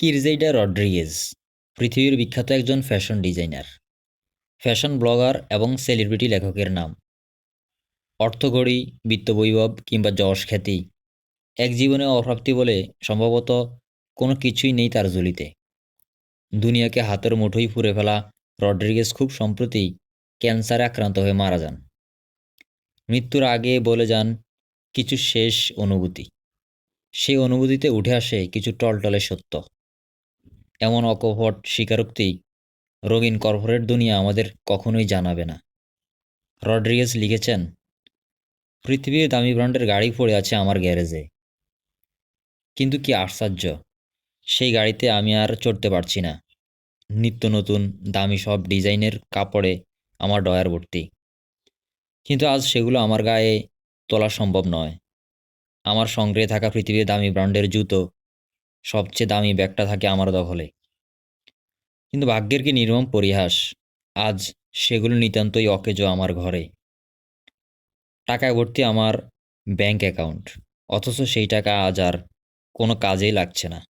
কিরজেইডা Rodriguez, পৃথিবীর বিখ্যাত একজন ফ্যাশন ডিজাইনার। ফ্যাশন ব্লগার এবং সেলিব্রিটি লেখকের নাম। অর্থঘড়ি বিত্তবৈভব কিংবা যশ খ্যাতি, এক জীবনে অপ্রাপ্তি বলে সম্ভবত কোনো কিছুই নেই তার ঝুলিতে। দুনিয়াকে হাতের মুঠোই ফুরে ফেলা রড্রিগেজ খুব সম্প্রতি ক্যান্সারে আক্রান্ত হয়ে মারা যান। মৃত্যুর আগে বলে যান, কিছু শেষ অনুভূতি। সেই অনুভূতিতে উঠে আসে কিছু টলটলে সত্য। এমন অকপট স্বীকারোক্তি রঙিন কর্পোরেট দুনিয়া আমাদের কখনোই জানাবে না। রড্রিগেজ লিখেছেন, পৃথিবীর দামি ব্র্যান্ডের গাড়ি পড়ে আছে আমার গ্যারেজে। কিন্তু কি আশ্চর্য, সেই গাড়িতে আমি আর চড়তে পারছি না। নিত্য নতুন, দামি সব ডিজাইনের কাপড়ে আমার ডয়ার ভর্তি। কিন্তু আজ সেগুলো আমার গায়ে তোলা সম্ভব নয়। আমার সংগ্রহে থাকা পৃথিবীর দামি ব্র্যান্ডের জুতো সবচেয়ে দামি ব্যাগটা থাকে আমার দখলে। কিন্তু ভাগ্যের কি নির্মম পরিহাস? আজ সেগুলো নিতান্তই অকেজো আমার ঘরে। টাকায় ভর্তি আমার ব্যাংক অ্যাকাউন্ট। অথচ সেই টাকা আজ আর কোনো কাজেই লাগছে না।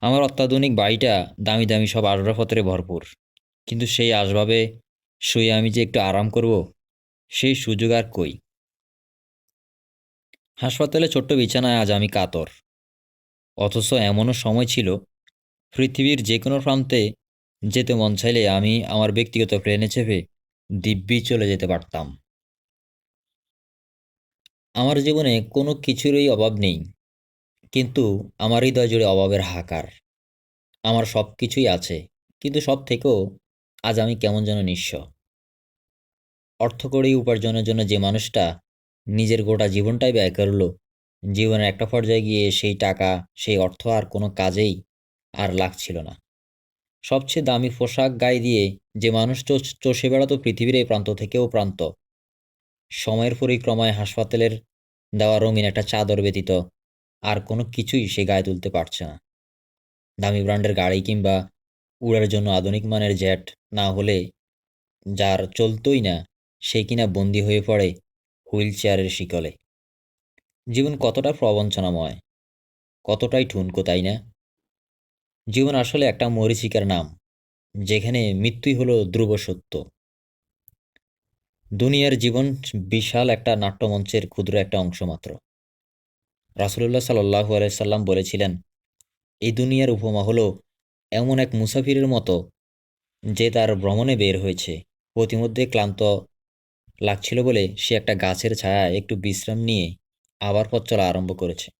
আমার অত্যাধুনিক বাড়িটা দামি দামি সব আসবাবপত্রে ভরপুর। কিন্তু সেই আসবাবে শুয়ে আমি যে একটু আরাম করব, সেই সুযোগ আর কই? হাসপাতালে ছোট্ট বিছানায় আজ আমি কাতর। অথচ এমনও সময় ছিল পৃথিবীর যে কোনো প্রান্তে যেতে মন চাইলে আমি আমার ব্যক্তিগত প্লেনে চেপে দিব্যি চলে যেতে পারতাম। আমার জীবনে কোনো কিছুরই অভাব নেই, কিন্তু আমার হৃদয় জুড়ে অভাবের হাহাকার। আমার সব কিছুই আছে, কিন্তু সব থেকেও আজ আমি কেমন যেন নিঃস্ব। অর্থকড়ি উপার্জনের জন্য যে মানুষটা নিজের গোটা জীবনটাই ব্যয় করল জীবনের একটা পর্যায়ে গিয়ে সেই টাকা, সেই অর্থ আর কোনো কাজেই আর লাগছিল না। সবচেয়ে দামি পোশাক গায়ে দিয়ে যে মানুষ চষ- বেড়াতো পৃথিবীর এই প্রান্ত থেকেও প্রান্ত। সময়ের পরিক্রমায় হাসপাতালের দেওয়া রঙিন একটা চাদর ব্যতীত আর কোনো কিছুই সে গায়ে তুলতে পারছে না। দামি ব্র্যান্ডের গাড়ি কিংবা উড়ার জন্য আধুনিক মানের জেট না হলে যার চলতোই না, সে কিনা বন্দি হয়ে পড়ে হুইল চেয়ারের শিকলে। জীবন কতটা প্রবঞ্চনাময়? কতটাই ঠুনকো, তাই না? জীবন আসলে একটা মরিচিকার নাম, যেখানে মৃত্যুই হলো ধ্রুব সত্য। দুনিয়ার জীবন বিশাল একটা নাট্যমঞ্চের ক্ষুদ্র একটা অংশ মাত্র। রাসুলুল্লাহ সাল্লাহু আলাইসাল্লাম বলেছিলেন, এই দুনিয়ার উপমা হলো এমন এক মুসাফিরের মতো, যে তার ভ্রমণে বের হয়েছে। প্রতিমধ্যে ক্লান্ত লাগছিল বলে সে একটা গাছের ছায়ায় একটু বিশ্রাম নিয়ে আবার পথ চলা আরম্ভ করেছে।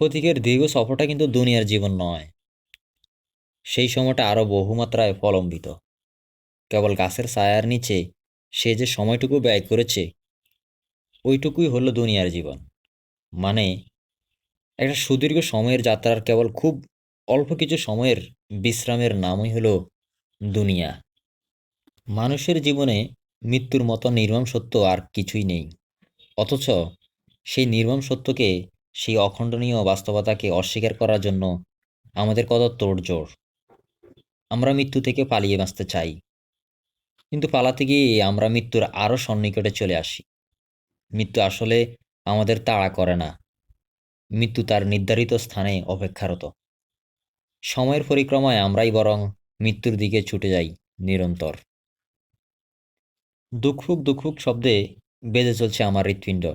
প্রতীকের দীর্ঘ সফরটা কিন্তু দুনিয়ার জীবন নয়। সেই সময়টা আরও বহুমাত্রায় প্রলম্বিত। কেবল গাছের ছায়ার নিচে সে যে সময়টুকু ব্যয় করেছে, ওইটুকুই হলো দুনিয়ার জীবন। মানে একটা সুদীর্ঘ সময়ের যাত্রার কেবল খুব অল্প কিছু সময়ের বিশ্রামের নামই হলো দুনিয়া। মানুষের জীবনে মৃত্যুর মতো নির্মম সত্য আর কিছুই নেই। অথচ সেই নির্মম সত্যকে, সেই অখণ্ডনীয় বাস্তবতাকে অস্বীকার করার জন্য আমাদের কত তোড়জোড় আমরা মৃত্যু থেকে পালিয়ে বাঁচতে চাই। কিন্তু পালাতে গিয়ে আমরা মৃত্যুর আরও সন্নিকটে চলে আসি। মৃত্যু আসলে আমাদের তাড়া করে না। মৃত্যু তার নির্ধারিত স্থানে অপেক্ষারত। সময়ের পরিক্রমায় আমরাই বরং মৃত্যুর দিকে ছুটে যাই নিরন্তর। দুঃখুক দুঃখুক শব্দে বেজে চলছে আমার হৃৎপিণ্ড।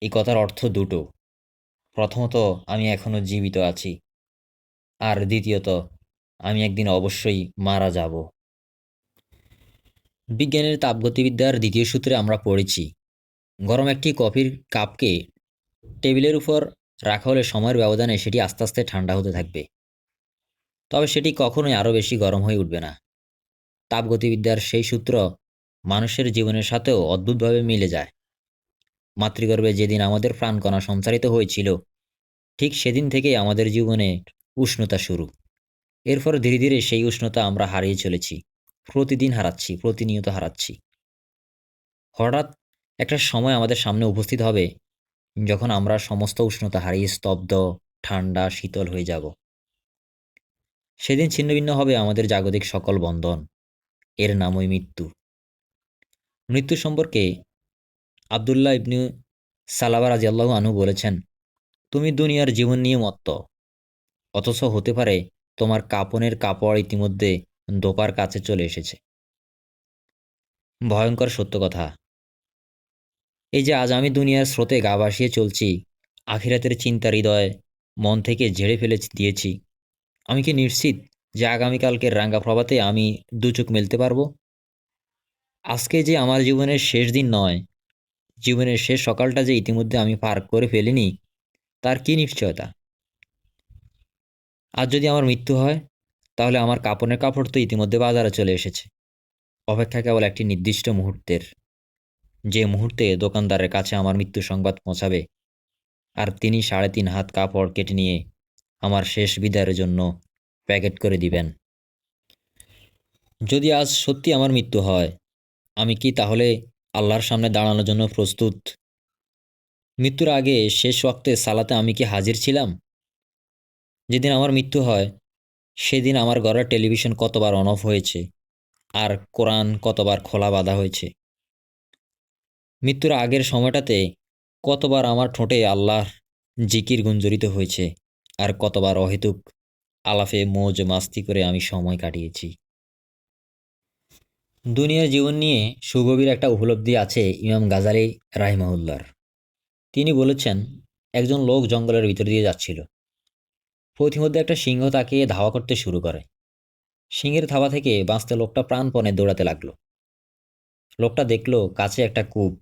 এই কথার অর্থ দুটো। প্রথমত, আমি এখনও জীবিত আছি। আর দ্বিতীয়ত, আমি একদিন অবশ্যই মারা যাব। বিজ্ঞানের তাপগতিবিদ্যার দ্বিতীয় সূত্রে আমরা পড়েছি, গরম একটি কফির কাপকে টেবিলের উপর রাখা হলে সময়ের ব্যবধানে সেটি আস্তে আস্তে ঠান্ডা হতে থাকবে। তবে সেটি কখনোই আরও বেশি গরম হয়ে উঠবে না। তাপগতিবিদ্যার সেই সূত্র মানুষের জীবনের সাথেও অদ্ভুতভাবে মিলে যায়। মাতৃগর্ভে যেদিন আমাদের প্রাণকণা সঞ্চারিত হয়েছিল, ঠিক সেদিন থেকেই আমাদের জীবনে উষ্ণতা শুরু। এরপর ধীরে ধীরে সেই উষ্ণতা আমরা হারিয়ে চলেছি, প্রতিদিন হারাচ্ছি, প্রতিনিয়ত হারাচ্ছি। হঠাৎ একটা সময় আমাদের সামনে উপস্থিত হবে, যখন আমরা সমস্ত উষ্ণতা হারিয়ে স্তব্ধ, ঠান্ডা, শীতল হয়ে যাব। সেদিন ছিন্নভিন্ন হবে আমাদের জাগতিক সকল বন্ধন। এর নামই মৃত্যু। মৃত্যু সম্পর্কে আবদুল্লাহ ইবনু সালাবা রাজি আল্লাহ আনু বলেছেন, তুমি দুনিয়ার জীবন নিয়ে মত্ত। অথচ হতে পারে তোমার কাপনের কাপড় ইতিমধ্যে দোপার কাছে চলে এসেছে। ভয়ঙ্কর সত্য কথা। এই যে আজ আমি দুনিয়ার স্রোতে গা ভাসিয়ে চলছি, আখিরাতের চিন্তা হৃদয় মন থেকে ঝেড়ে ফেলে দিয়েছি, আমি কি নিশ্চিত যে আগামীকালকের রাঙ্গা প্রভাতে আমি দু চোখ মেলতে পারব? আজকে যে আমার জীবনের শেষ দিন নয়, জীবনের শেষ সকালটা যে ইতিমধ্যে আমি পার করে ফেলিনি, তার কি নিশ্চয়তা? আজ যদি আমার মৃত্যু হয়, তাহলে আমার কাপড়ের কাপড় তো ইতিমধ্যে বাজারে চলে এসেছে। অপেক্ষা কেবল একটি নির্দিষ্ট মুহূর্তের, যে মুহূর্তে দোকানদারের কাছে আমার মৃত্যু সংবাদ পৌঁছাবে, আর তিনি সাড়ে তিন হাত কাপড় কেটে নিয়ে আমার শেষ বিদায়ের জন্য প্যাকেট করে দিবেন। যদি আজ সত্যি আমার মৃত্যু হয় আমি কি তাহলে আল্লাহর সামনে দাঁড়ানোর জন্য প্রস্তুত? মৃত্যুর আগে শেষ ওয়াক্তে সালাতে আমি কি হাজির ছিলাম? যেদিন আমার মৃত্যু হয়, সেদিন আমার ঘরের টেলিভিশন কতবার অন অফ হয়েছে আর কোরআন কতবার খোলা বাঁধা হয়েছে। মৃত্যুর আগের সময়টাতে কতবার আমার ঠোঁটে আল্লাহর জিকির গুঞ্জরিত হয়েছে আর কতবার অহেতুক আলাফে মোজ মাস্তি করে আমি সময় কাটিয়েছি। দুনিয়ার জীবন নিয়ে সুগভীর একটা উপলব্ধি আছে ইমাম গাজালি রাহিমাহুল্লার। তিনি বলেছেন, একজন লোক জঙ্গলের ভিতর দিয়ে যাচ্ছিল। পথিমধ্যে একটা সিংহ তাকে ধাওয়া করতে শুরু করে। সিংহের থাবা থেকে বাঁচতে লোকটা প্রাণপণে দৌড়াতে লাগল। লোকটা দেখল কাছে একটা কূপ।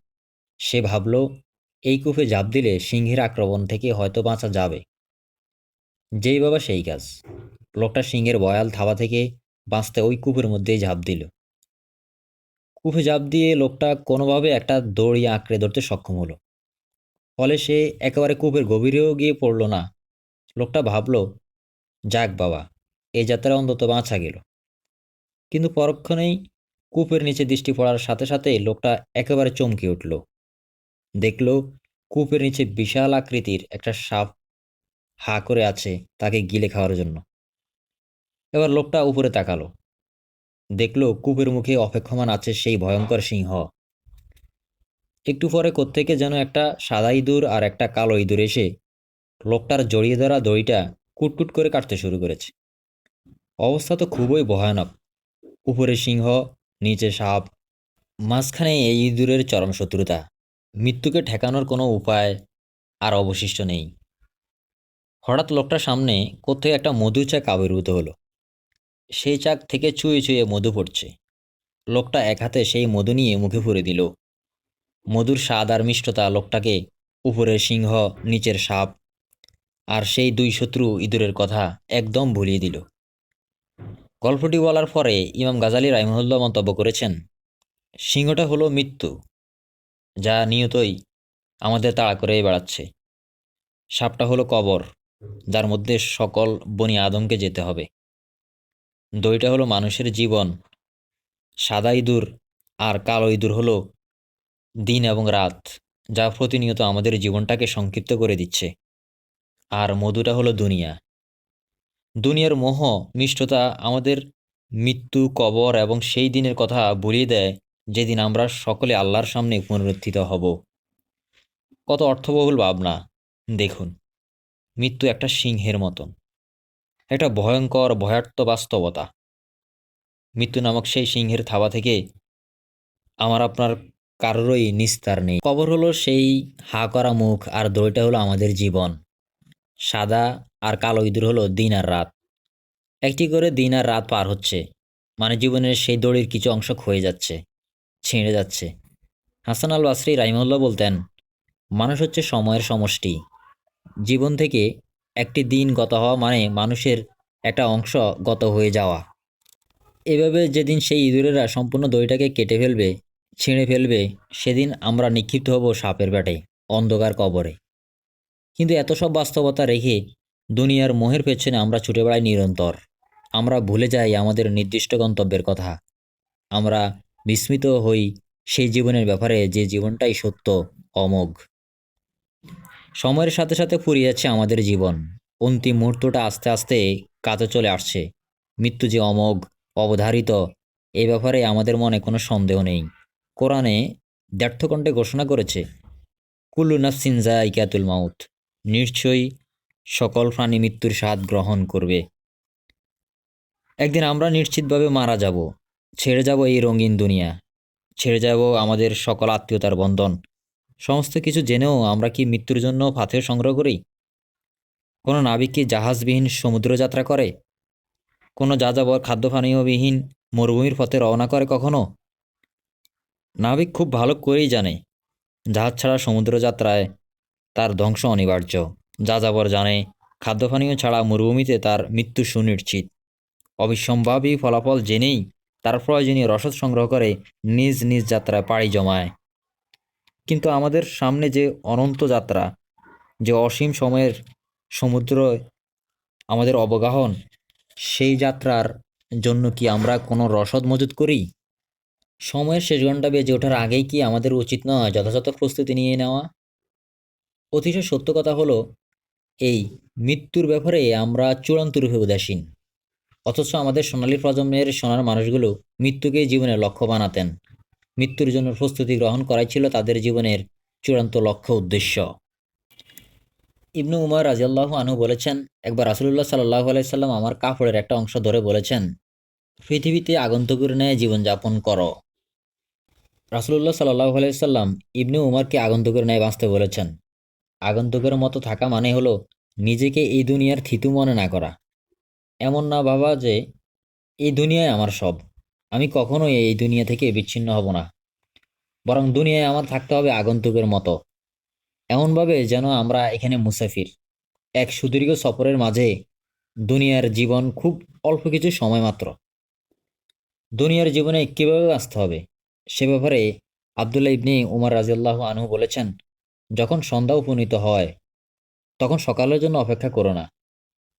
সে ভাবলো, এই কূপে ঝাঁপ দিলে সিংহের আক্রমণ থেকে হয়তো বাঁচা যাবে। যেই বাবা সেই কাজ। লোকটা সিংহের বয়াল থাবা থেকে বাঁচতে ওই কূপের মধ্যেই ঝাঁপ দিল। কূপে জাপ দিয়ে লোকটা কোনোভাবে একটা দড়ি আঁকড়ে ধরতে সক্ষম হলো। ফলে সে একেবারে কূপের গভীরেও গিয়ে পড়ল না। লোকটা ভাবলো, যাক বাবা এই যাত্রা অন্তত বাঁচা গেল। কিন্তু পরক্ষণেই কূপের নিচে দৃষ্টি পড়ার সাথে সাথে লোকটা একেবারে চমকে উঠল। দেখল, কূপের নিচে বিশাল আকৃতির একটা সাপ হা করে আছে তাকে গিলে খাওয়ার জন্য। এবার লোকটা উপরে তাকালো। দেখল কূপের মুখে অপেক্ষমান আছে সেই ভয়ঙ্কর সিংহ। একটু পরে কোত্থেকে যেন একটা সাদা ইঁদুর আর একটা কালো ইঁদুর এসে লোকটার জড়িয়ে ধরা দড়িটা কুটকুট করে কাটতে শুরু করেছে। অবস্থা তো খুবই ভয়ানক। উপরে সিংহ, নিচে সাপ, মাঝখানে এই ইঁদুরের চরম শত্রুতা। মৃত্যুকে ঠেকানোর কোনো উপায় আর অবশিষ্ট নেই। হঠাৎ লোকটার সামনে কোথায় একটা মধু চাক আবির্ভূত হলো। সেই চাক থেকে চুয়ে চুয়ে মধু পড়ছে। লোকটা এক হাতে সেই মধু নিয়ে মুখে ফুরে দিল। মধুর স্বাদ আর মিষ্টতা লোকটাকে উপরের সিংহ, নিচের সাপ আর সেই দুই শত্রু ইঁদুরের কথা একদম ভুলিয়ে দিল। গল্পটি বলার পরে ইমাম গাজালি রাইমহুল্লাহ মন্তব্য করেছেন, সিংহটা হলো মৃত্যু, যা নিয়তই আমাদের তাড়া করে বেড়াচ্ছে। সাপটা হলো কবর, যার মধ্যে সকল বনি আদমকে যেতে হবে। দইটা হলো মানুষের জীবন। সাদা ইঁদুর আর কালো ইঁদুর হলো দিন এবং রাত, যা প্রতিনিয়ত আমাদের জীবনটাকে সংক্ষিপ্ত করে দিচ্ছে। আর মধুটা হলো দুনিয়া। দুনিয়ার মোহ, মিষ্টতা আমাদের মৃত্যু, কবর এবং সেই দিনের কথা বলিয়ে দেয়, যেদিন আমরা সকলে আল্লাহর সামনে পুনরুত্থিত হব। কত অর্থবহুল ভাবনা। দেখুন, মৃত্যু একটা সিংহের মতন। একটা ভয়ঙ্কর ভয়ার্থ বাস্তবতা। মৃত্যু নামক সেই সিংহের থাবা থেকে আমার আপনার কারোরই নিস্তার নেই। কবর হলো সেই হা করা মুখ আর দড়িটা হলো আমাদের জীবন। সাদা আর কালো ইঁদুর হলো দিন আর রাত। একটি করে দিন আর রাত পার হচ্ছে। মানে জীবনের সেই দড়ির কিছু অংশ ক্ষয়ে যাচ্ছে, ছিঁড়ে যাচ্ছে। হাসান আল বাসরি রাইমুল্লাহ বলতেন, মানুষ হচ্ছে সময়ের সমষ্টি। জীবন থেকে একটি দিন গত হওয়া মানে মানুষের একটা অংশ গত হয়ে যাওয়া। এভাবে যেদিন সেই ইঁদুরেরা সম্পূর্ণ দড়িটাকে কেটে ফেলবে, ছিঁড়ে ফেলবে, সেদিন আমরা নিক্ষিপ্ত হব সাপের ব্যাটে, অন্ধকার কবরে। কিন্তু এত সব বাস্তবতা রেখে দুনিয়ার মোহের পেছনে আমরা ছুটে বেড়াই নিরন্তর। আমরা ভুলে যাই আমাদের নির্দিষ্ট গন্তব্যের কথা। আমরা বিস্মিত হই সেই জীবনের ব্যাপারে যে জীবনটাই সত্য, অমোঘ। সময়ের সাথে সাথে ফুরিয়ে যাচ্ছে আমাদের জীবন। অন্তিম মুহূর্তটা আস্তে আস্তে কাছে চলে আসছে। মৃত্যু যে অমোঘ, অবধারিত, এ ব্যাপারে আমাদের মনে কোনো সন্দেহ নেই। কোরআনে দ্ব্যর্থকণ্ঠে ঘোষণা করেছে, কুল্লু নাফসিন জাইকাতুল মাউত নিশ্চয়ই সকল প্রাণী মৃত্যুর স্বাদ গ্রহণ করবে। একদিন আমরা নিশ্চিতভাবে মারা যাব, ছেড়ে যাব এই রঙিন দুনিয়া, ছেড়ে যাব আমাদের সকল আত্মীয়তার বন্ধন সমস্ত কিছু জেনেও আমরা কি মৃত্যুর জন্য পাথেয় সংগ্রহ করি? কোনো নাবিক কি জাহাজবিহীন সমুদ্র যাত্রা করে? কোনো যাযাবর খাদ্য পানীয়বিহীন মরুভূমির পথে রওনা করে কখনো? নাবিক খুব ভালো করেই জানে। জাহাজ ছাড়া সমুদ্র যাত্রায় তার ধ্বংস অনিবার্য। যাযাবর জানে খাদ্য পানীয় ছাড়া মরুভূমিতে তার মৃত্যু সুনিশ্চিত। অবিসম্ভাবী ফলাফল জেনেই তার প্রয়োজনীয় রসদ সংগ্রহ করে নিজ নিজ যাত্রায় পাড়ি জমায়। কিন্তু আমাদের সামনে যে অনন্ত যাত্রা, যে অসীম সময়ের সমুদ্র, আমাদের অবগাহন, সেই যাত্রার জন্য কি আমরা কোনো রসদ মজুত করি? সময়ের শেষ ঘণ্টা বেজে ওঠার আগেই কি আমাদের উচিত নয় যথাযথ প্রস্তুতি নিয়ে নেওয়া? অতিশয় সত্য কথা হলো, এই মৃত্যুর ব্যাপারে আমরা চূড়ান্ত রূপে উদাসীন। অথচ আমাদের সোনালী প্রজন্মের সোনার মানুষগুলো মৃত্যুকে জীবনের লক্ষ্য বানাতেন। মৃত্যুর জন্য প্রস্তুতি গ্রহণ করাই ছিল তাদের জীবনের চূড়ান্ত লক্ষ্য, উদ্দেশ্য। ইবনু উমর রাজিয়াল্লাহু আনহু বলেছেন, একবার রাসুলুল্লাহ সাল্লাহ আলাইসাল্লাম আমার কাপড়ের একটা অংশ ধরে বলেছেন, পৃথিবীতে আগন্তুকের ন্যায় জীবনযাপন করো। রাসুলুল্লাহ সাল্লাহ আলাইসাল্লাম ইবনু উমরকে আগন্তুকের ন্যায় বাঁচতে বলেছেন। আগন্তুকের মতো থাকা মানে হলো নিজেকে এই দুনিয়ার থিতু মনে না করা। এমন না ভাবা যে, এই দুনিয়ায় আমার সব। আমি কখনোই এই দুনিয়া থেকে বিচ্ছিন্ন হব না। বরং দুনিয়ায় আমার থাকতে হবে আগন্তুকের মতো। এমনভাবে যেন আমরা এখানে মুসাফির। এক সুদীর্ঘ সফরের মাঝে দুনিয়ার জীবন খুব অল্প কিছু সময় মাত্র। দুনিয়ার জীবনে কীভাবে আসতে হবে? সে ব্যাপারে আবদুল্লাহ ইবনি উমার রাজিয়াল্লাহ আনহু বলেছেন, যখন সন্ধ্যা উপনীত হয়, তখন সকালের জন্য অপেক্ষা করো না।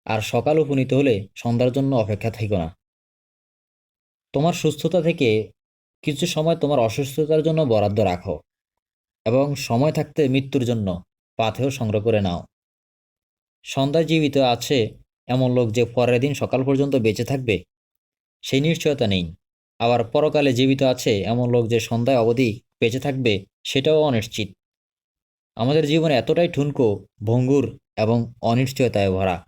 আর সকাল উপনীত হলে সন্ধ্যার জন্য অপেক্ষা থেকো না। তোমার সুস্থতা থেকে কিছু সময় তোমার অসুস্থতার জন্য বরাদ্দ রাখো এবং সময় থাকতে মৃত্যুর জন্য পাথেও সংগ্রহ করে নাও। সন্ধ্যায় জীবিত আছে এমন লোক যে পরের দিন সকাল পর্যন্ত বেঁচে থাকবে, সেই নিশ্চয়তা নেই। আবার পরকালে জীবিত আছে এমন লোক যে সন্ধ্যায় অবধি বেঁচে থাকবে, সেটাও অনিশ্চিত। আমাদের জীবনে এতটাই ঠুনকো, ভঙ্গুর এবং অনিশ্চয়তায় ভরা।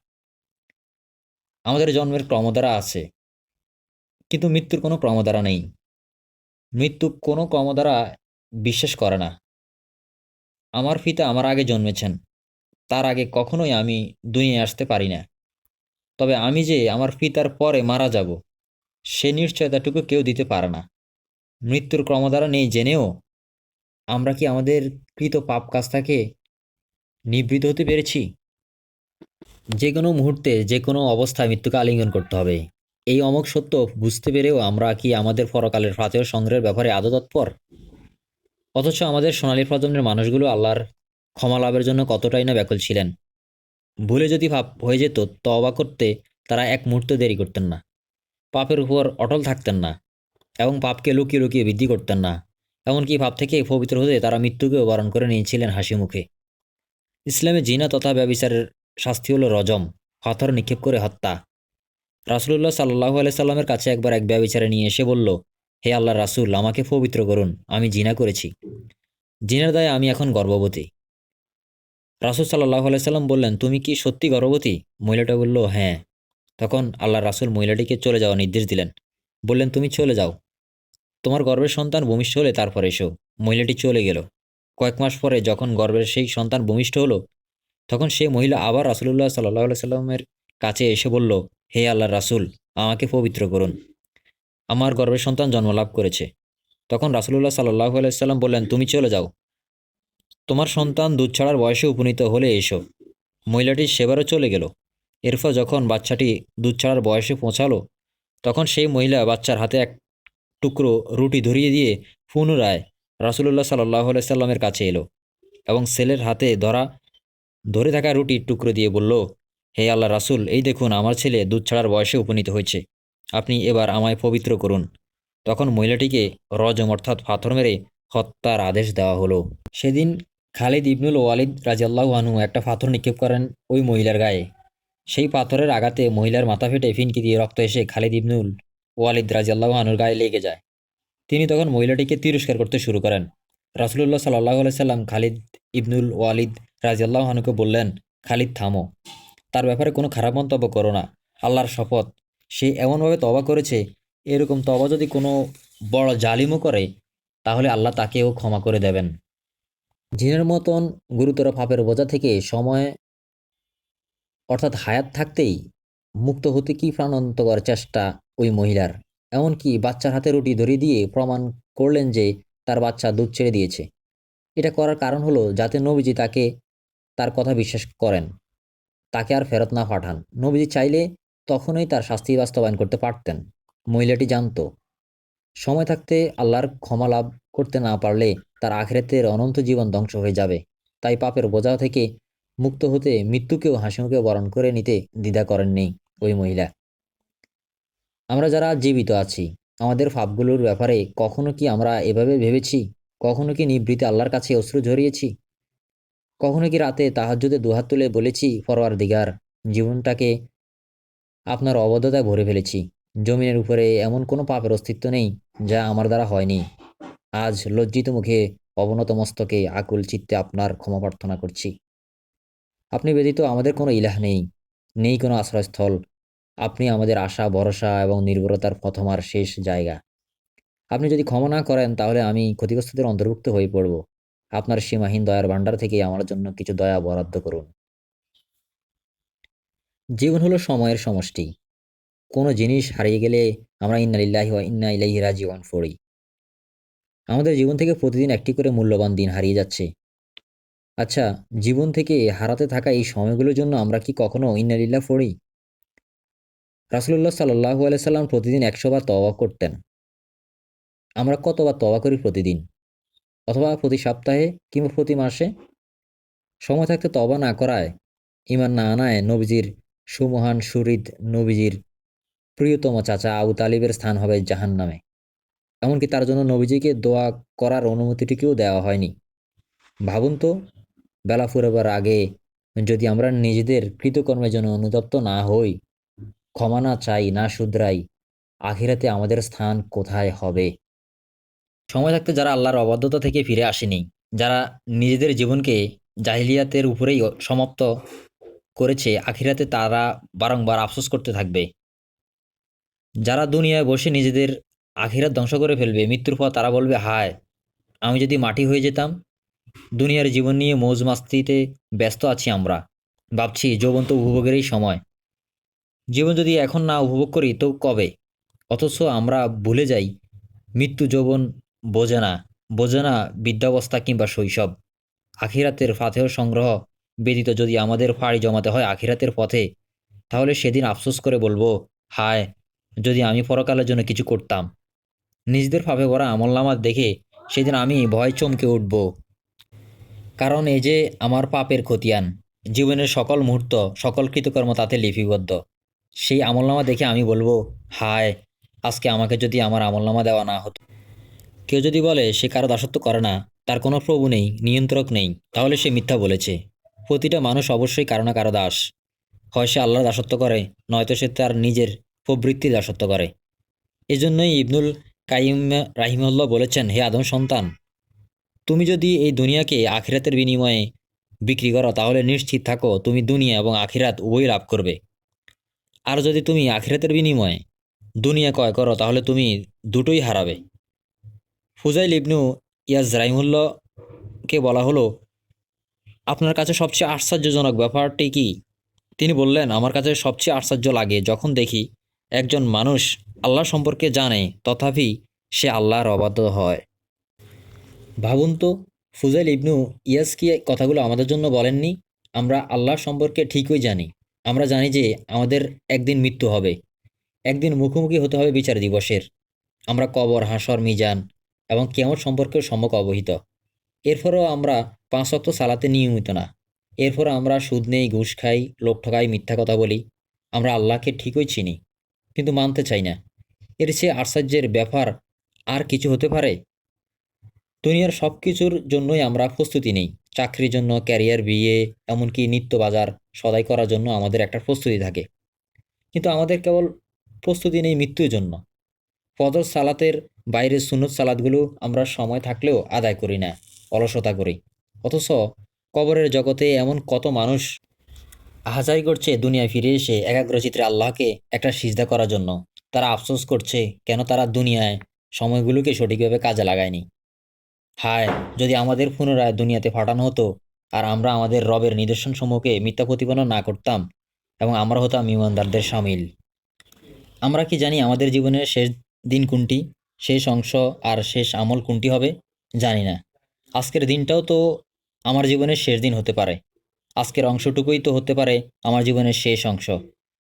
আমাদের জন্মের ক্রমধারা আছে। কিন্তু মৃত্যুর কোনো ক্রমধারা নেই। মৃত্যু কোনো ক্রমধারা বিশ্বাস করে না। আমার পিতা আমার আগে জন্মেছেন। তার আগে কখনোই আমি দুনিয়ায় আসতে পারি না। তবে আমি যে আমার পিতার পরে মারা যাব, সে নিশ্চয়তাটুকু কেউ দিতে পারে না। মৃত্যুর ক্রমধারা নেই জেনেও আমরা কি আমাদের কৃত পাপ কাজ থেকে নিবৃত হতে পেরেছি? যে কোনো মুহূর্তে, যে কোনো অবস্থায় মৃত্যুকে আলিঙ্গন করতে হবে। এই অমক সত্য বুঝতে পেরেও আমরা কি আমাদের পরকালের ফাতেহ সংগ্রহের ব্যাপারে আদৌ তৎপর? অথচ আমাদের সোনালী প্রজন্মের মানুষগুলো আল্লাহর ক্ষমা লাভের জন্য কতটাই না ব্যাকুল ছিলেন? ভুলে যদি ভাব হয়ে যেত তবা করতে তারা এক মুহূর্ত দেরি করতেন না। পাপের উপর অটল থাকতেন না এবং পাপকে লুকিয়ে লুকিয়ে বৃদ্ধি করতেন না। এমনকি পাপ থেকে পবিত্র হতে তারা মৃত্যুকেও বরণ করে নিয়েছিলেন হাসি মুখে। ইসলামে জিনা তথা ব্যবিচারের শাস্তি হলো রজম, পাথর নিক্ষেপ করে হত্যা। রাসুলুল্লাহ সাল্লাহ সাল্লামের কাছে একবার এক ব্যবিচারে নিয়ে এসে বলল, হে আল্লাহ রাসুল, আমাকে পবিত্র করুন, আমি জিনা করেছি। জিনার দায়ে আমি এখন গর্ভবতী। রাসুল সাল্লাহ সাল্লাম বললেন, তুমি কি সত্যি গর্ভবতী? মহিলাটা বলল হ্যাঁ। তখন আল্লাহ রাসুল মহিলাটিকে চলে যাওয়া নির্দেশ দিলেন। বললেন, তুমি চলে যাও। তোমার গর্ভের সন্তান ভূমিষ্ঠ হলে তারপর এসো। মহিলাটি চলে গেল। কয়েক মাস পরে যখন গর্ভের সেই সন্তান ভূমিষ্ঠ হলো, তখন সে মহিলা আবার রাসুলুল্লাহ সাল্লাহ সাল্লামের কাছে এসে বলল হে আল্লাহ রাসুল, আমাকে পবিত্র করুন। আমার গর্ভের সন্তান জন্মলাভ করেছে। তখন রাসুলুল্লাহ সাল্লাহ আলাইসাল্লাম বললেন, তুমি চলে যাও। তোমার সন্তান দুধ ছাড়ার বয়সে উপনীত হলে এসো। মহিলাটি সেবারও চলে গেল। এরপর যখন বাচ্চাটি দুধ ছাড়ার বয়সে পৌঁছালো, তখন সেই মহিলা বাচ্চার হাতে এক টুকরো রুটি ধরিয়ে দিয়ে পুনরায় রাসুলুল্লাহ সাল্লাহ সাল্লামের কাছে এলো এবং ছেলের হাতে ধরা, ধরে থাকা রুটির টুকরো দিয়ে বলল হে আল্লাহ রাসুল, এই দেখুন, আমার ছেলে দুধ ছাড়ার বয়সে উপনীত হয়েছে। আপনি এবার আমায় পবিত্র করুন। তখন মহিলাটিকে রজম অর্থাৎ পাথর মেরে হত্যার আদেশ দেওয়া হলো। সেদিন খালিদ ইবনুল ওয়ালিদ রাজিয়াল্লাহ আনু একটা পাথর নিক্ষেপ করেন ওই মহিলার গায়ে। সেই পাথরের আঘাতে মহিলার মাথা ফেটে ফিনকি দিয়ে রক্ত এসে খালিদ ইবনুল ওয়ালিদ রাজিয়াল্লাহ আনুর গায়ে লেগে যায়। তিনি তখন মহিলাটিকে তিরস্কার করতে শুরু করেন। রাসুলুল্লাহ সাল্লাহ সাল্লাম খালিদ ইবনুল ওয়ালিদ রাজিয়াল্লাহ আনুকে বললেন, খালিদ, থামো। তার ব্যাপারে কোনো খারাপ মন্তব্য করো না। আল্লাহর শপথ। সে এমনভাবে তবা করেছে, এরকম তবা যদি কোনো বড় জালিমও করে, তাহলে আল্লাহ তাকেও ক্ষমা করে দেবেন। জিনের মতন গুরুতর পাপের বোঝা থেকে সময়, অর্থাৎ হায়াত থাকতেই মুক্ত হতে কি প্রাণান্তকর চেষ্টা ওই মহিলার? এমনকি বাচ্চার হাতে রুটি ধরিয়ে দিয়ে প্রমাণ করলেন যে তার বাচ্চা দুধ ছেড়ে দিয়েছে। এটা করার কারণ হলো যাতে নবীজি তাকে, তার কথা বিশ্বাস করেন। তাকে আর ফেরত না পাঠান। নবীজি চাইলে তখনই তার শাস্তি বাস্তবায়ন করতে পারতেন। মহিলাটি জানত, সময় থাকতে আল্লাহর ক্ষমা লাভ করতে না পারলে তার আখেরাতের অনন্ত জীবন ধ্বংস হয়ে যাবে। তাই পাপের বোঝা থেকে মুক্ত হতে মৃত্যুকেও হাসিমুখে বরণ করে নিতে দ্বিধা করেননি ওই মহিলা। আমরা যারা জীবিত আছি, আমাদের পাপগুলোর ব্যাপারে কখনো কি আমরা এভাবে ভেবেছি? কখনো কি নিবৃত্তি আল্লাহর কাছে অশ্রু ঝরিয়েছি? কখনো কি রাতে তাহাজ্জুদে দুহাত তুলে বলেছি ফরওয়ার দিগার জীবনটাকে আপনার অবদ্ধতায় ভরে ফেলেছি। জমিনের উপরে এমন কোনো পাপের অস্তিত্ব নেই, যা আমার দ্বারা হয়নি। আজ লজ্জিত মুখে অবনত মস্তকে আকুল চিত্তে আপনার ক্ষমা প্রার্থনা করছি। আপনি ব্যতীত আমাদের কোনো ইলাহ নেই নেই কোনো আশ্রয়স্থল। আপনি আমাদের আশা, ভরসা এবং নির্ভরতার প্রথম আর শেষ জায়গা। আপনি যদি ক্ষমা না করেন, তাহলে আমি ক্ষতিগ্রস্তদের অন্তর্ভুক্ত হয়ে পড়ব। আপনার সীমাহীন দয়ার ভাণ্ডার থেকে আমার জন্য কিছু দয়া বরাদ্দ করুন। জীবন হলো সময়ের সমষ্টি। কোনো জিনিস হারিয়ে গেলে আমরা ইন্নালিল্লাহি ওয়া ইন্না ইলাইহি রাজিউন পড়ি। আমাদের জীবন থেকে প্রতিদিন একটি করে মূল্যবান দিন হারিয়ে যাচ্ছে। আচ্ছা জীবন থেকে হারাতে থাকা এই সময়গুলোর জন্য আমরা কি কখনো ইন্নালিল্লাহ পড়ি? রাসুল্লাহ সাল্লাহু আলাইসাল্লাম প্রতিদিন একশো বার তওয়া করতেন। আমরা কতবার তওয়া করি প্রতিদিন? অথবা প্রতি সপ্তাহে কিংবা প্রতি মাসে? সময় থাকতে তবা না করায় ইমান না আনায় নবীজির সুমহান সুরিদ নবীজির প্রিয়তম চাচা আবু তালিবের স্থান হবে জাহান নামে এমনকি তার জন্য নবীজিকে দোয়া করার অনুমতিটিকেও দেওয়া হয়নি। ভাবুন তো, বেলা ফুরবার আগে যদি আমরা নিজেদের কৃতকর্মের জন্য অনুতপ্ত না হই, ক্ষমা না চাই, না শুধরাই, আখিরাতে আমাদের স্থান কোথায় হবে? সময় থাকতে যারা আল্লাহর অবাধ্যতা থেকে ফিরে আসেনি, যারা নিজেদের জীবনকে জাহিলিয়াতের উপরেই সমাপ্ত করেছে, আখিরাতে তারা বারংবার আফসোস করতে থাকবে। যারা দুনিয়ায় বসে নিজেদের আখিরাত ধ্বংস করে ফেলবে, মৃত্যুর পর তারা বলবে, হায়, আমি যদি মাটি হয়ে যেতাম, দুনিয়ার জীবন নিয়ে মৌজ মাস্তিতে ব্যস্ত আছি আমরা। ভাবছি, যৌবন তো উপভোগেরই সময়। জীবন যদি এখন না উপভোগ করি, তো কবে? অথচ আমরা ভুলে যাই, মৃত্যু, যৌবন বোঝে না বোঝে না বিদ্যাবস্থা কিংবা শৈশব। আখিরাতের ফাতেহ সংগ্রহ ব্যতীত যদি আমাদের ফাড়ি জমাতে হয় আখিরাতের পথে, তাহলে সেদিন আফসোস করে বলব, হায়, যদি আমি পরকালের জন্য কিছু করতাম। নিজেদের ফাঁপে ভরা আমলনামা দেখে সেদিন আমি ভয় চমকে উঠব। কারণ এই যে আমার পাপের খতিয়ান, জীবনের সকল মুহূর্ত, সকল কৃতকর্ম তাতে লিপিবদ্ধ। সেই আমলনামা দেখে আমি বলব, হায়, আজকে আমাকে যদি আমার আমলনামা দেওয়া না হতো। কেউ যদি বলে সে কারও দাসত্ব করে না, তার কোনো প্রভু নেই, নিয়ন্ত্রক নেই, তাহলে সে মিথ্যা বলেছে। প্রতিটা মানুষ অবশ্যই কারও না কারও দাস। হয় সে আল্লাহর দাসত্ব করে, নয়তো সে তার নিজের প্রবৃত্তির দাসত্ব করে। এজন্যই ইবনুল কাইম রাহিমুল্লাহ বলেছেন, হে আদম সন্তান, তুমি যদি এই দুনিয়াকে আখিরাতের বিনিময়ে বিক্রি করো, তাহলে নিশ্চিত থাকো তুমি দুনিয়া এবং আখিরাত উভয় লাভ করবে। আর যদি তুমি আখিরাতের বিনিময়ে দুনিয়া ক্রয় করো, তাহলে তুমি দুটোই হারাবে। ফুজাইল ইবনু ইয়াজ রাহিমুল্লাহকে বলা হলো, আপনার কাছে সবচেয়ে আশ্চর্যজনক ব্যাপারটি কি? তিনি বললেন, আমার কাছে সবচেয়ে আশ্চর্য লাগে যখন দেখি একজন মানুষ আল্লাহ সম্পর্কে জানে, তথাপি সে আল্লাহর অবাধ্য হয়। ভাবুন তো, ফুজাইল ইবনু ইয়াস কি কথাগুলো আমাদের জন্য বলেননি? আমরা আল্লাহ সম্পর্কে ঠিকই জানি। আমরা জানি যে আমাদের একদিন মৃত্যু হবে। একদিন মুখোমুখি হতে হবে বিচার দিবসের। আমরা কবর, হাসর, মিজান এবং কেমন সম্পর্কেও সম্যক অবহিত। এরপরও আমরা পাঁচ অক্ত সালাতে নিয়মিত না। এরপর আমরা সুদ নেই, ঘুষ খাই লোক ঠকাই, মিথ্যা কথা বলি। আমরা আল্লাহকে ঠিকই চিনি, কিন্তু মানতে চাই না। এর চেয়ে আশ্চর্যের ব্যাপার আর কিছু হতে পারে? দুনিয়ার সব কিছুর জন্যই আমরা প্রস্তুতি নেই। চাকরির জন্য, ক্যারিয়ার, বিয়ে, এমনকি নিত্য বাজার সদাই করার জন্য আমাদের একটা প্রস্তুতি থাকে। কিন্তু আমাদের কেবল প্রস্তুতি নেই মৃত্যুর জন্য। ফজর সালাতের বাইরের সুনত সালাদগুলো আমরা সময় থাকলেও আদায় করি না, অলসতা করি। অথচ কবরের জগতে এমন কত মানুষ আহাজারি করছে দুনিয়ায় ফিরে এসে একাগ্রচিত্রে আল্লাহকে একটা সিজদা করার জন্য। তারা আফসোস করছে, কেন তারা দুনিয়ায় সময়গুলোকে সঠিকভাবে কাজে লাগায়নি? হায়, যদি আমাদের পুনরায় দুনিয়াতে ফাটানো হতো আর আমরা আমাদের রবের নিদর্শন সমূহকে মিথ্যা প্রতিপন্ন না করতাম এবং আমরা হতাম ইমানদারদের সামিল। আমরা কি জানি আমাদের জীবনের শেষ দিন কোনটি? শেষ অংশ আর শেষ আমল কোনটি হবে? জানি না। আজকের দিনটাও তো আমার জীবনের শেষ দিন হতে পারে। আজকের অংশটুকুই তো হতে পারে আমার জীবনের শেষ অংশ।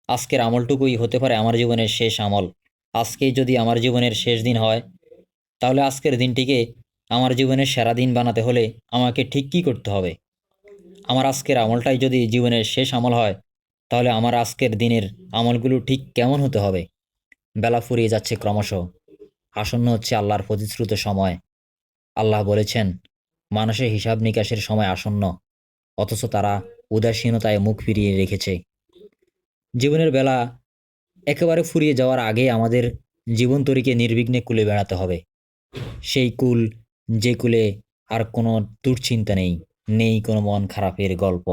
আজকের আমলটুকুই হতে পারে আমার জীবনের শেষ আমল। আজকেই যদি আমার জীবনের শেষ দিন হয়, তাহলে আজকের দিনটিকে আমার জীবনের সেরা দিন বানাতে হলে আমাকে ঠিক কী করতে হবে? আমার আজকের আমলটাই যদি জীবনের শেষ আমল হয়, তাহলে আমার আজকের দিনের আমলগুলো ঠিক কেমন হতে হবে? বেলা ফুরিয়ে যাচ্ছে ক্রমশ। আসন্ন হচ্ছে আল্লাহর প্রতিশ্রুত সময়। আল্লাহ বলেছেন, মানুষের হিসাব নিকাশের সময় আসন্ন, অথচ তারা উদাসীনতায় মুখ ফিরিয়ে রেখেছে। জীবনের বেলা একেবারে ফুরিয়ে যাওয়ার আগে আমাদের জীবন তরীকে নির্বিঘ্নে কুলে বেড়াতে হবে। সেই কুল, যে কুলে আর কোনো দুশ্চিন্তা নেই নেই কোনো মন খারাপের গল্প।